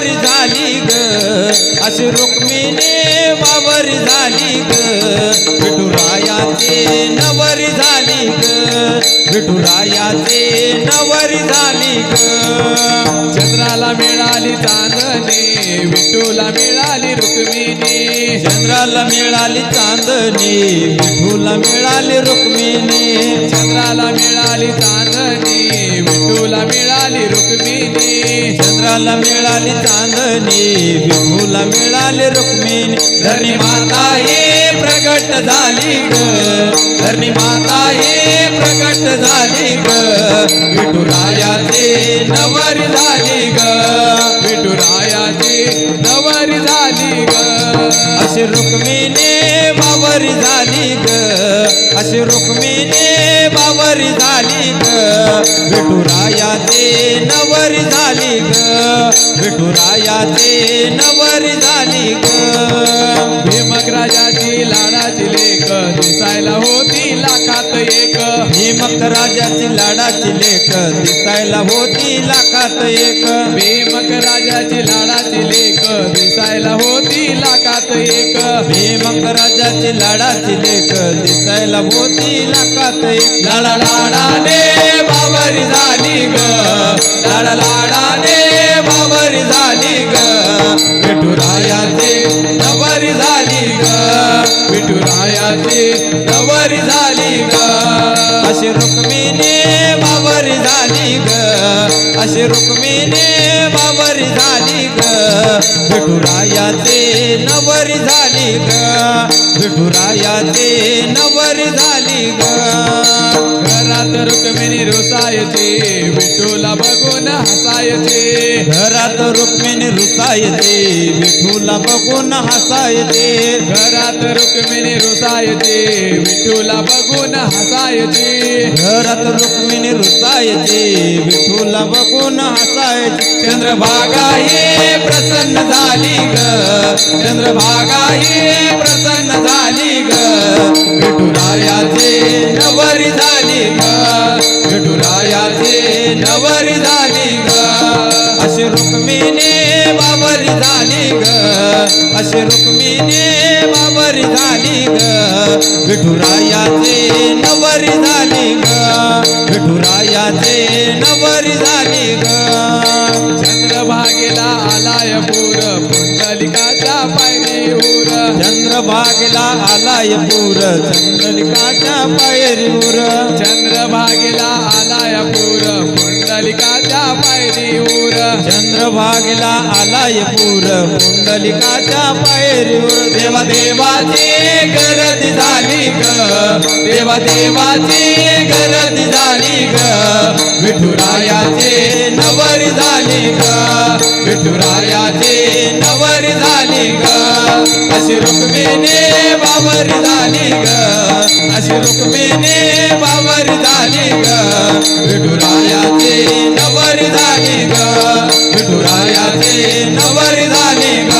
वावर झाली ग. अशी रुक्मिणी वावर झाली ग. विठुरायाचे नवरी झाली ग. विठुरायाचे नवरी झाली ग. चंद्राला मिळाली चांदणी विठूला मिळाली रुक्मिणी. चंद्राला मिळाली चांदणी विठूला मिळाली रुक्मिणी. चंद्राला मिळाली चांदणी विठूला मिळाली रुक्मिणी. चंद्राला मिळाली चांदणी विभूला मिळाली रुक्मिणी. धरणी माता हे प्रगट झाली ग. धरणी माता हे प्रगट झाली ग. विठुरायाचे नवरी झाली ग. विठुरायाची नवरी झाली ग. अशी रुक्मिणी बावरी झाली ग. अशी रुक्मिणी बावरी झाली ग. विठुरायाचे नवरी झाली ग. विठुरायाचे नवरी झाली ग. भीमक राजाची लाडाची लेख दिसायला होती लाखात एक. भीमक राजाची लाडाची लेख दिसायला होती लाखात एक. भीमक राजाची लाडाची लेख दिसायला होती लाखात एक. लाडाची लाडाची लेख दिसायला मोती लाकात लाडा लाडाने बाबरी झाली ग. लाडा लाडाने बाबरी झाली ग. विठुरायाचे नवरी झाली ग. विठुरायाची नवरी झाली ग. अशी रुक्मिणी बाबा झाली ग. अशी रुक्मिणी बाबरी झाली ग. विठुरायाचे नवरी झाली ग. विठुरायाचे नवरी झाली ग. घरात रुक्मिणी रुसायचे विठूला बघून हसायचे. घरात रुक्मिणी रुसायचे विठूला बघून हसायचे. घरात रुक्मिणी रुसायचे विठूला बघून हसायचे. घरात रुक्मिणी रुसायचे विठूला बघून हसायचे. चंद्रभागा हे प्रसन्न झाली ग. चंद्रभागा हे प्रसन्न झाली ग. विठुरायाचे नवरी झाली ग. विठुरायाचे नवरी झाली ग. अशी रुक्मिणी बाबरी झाली ग. अशी रुक्मिणी बाबरी झाली ग. विठुरायाचे नवरी झाली ग. विठुरायाचे नवरी झाली ग. चंद्रभागेला आलाय पूर पुंडलिकाचा चंद्रभागेला आलाय पूर चंद्रलिकाच्या पायरीवर चंद्रभागेला आलाय पूर पुंडलिकाच्या पायरीवर चंद्रभागेला आलाय पूर पुंडलिकाच्या पायरीवर देवा देवाची गरज झाली ग. देवा देवाची गरज झाली ग. विठुरायाचे नवरी झाली ग. विठुरायाचे नवरी झाली ग. अशी रुक्मिणी बाबर झाली ग. अशी रुक्मिणी बाबर झाली ग. विठुरायाचे नवर झाली ग. विठुरायाचे नवर झाली ग.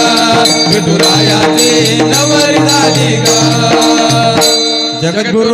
विठुरायाचे नवर झाली ग. जगद्गुरु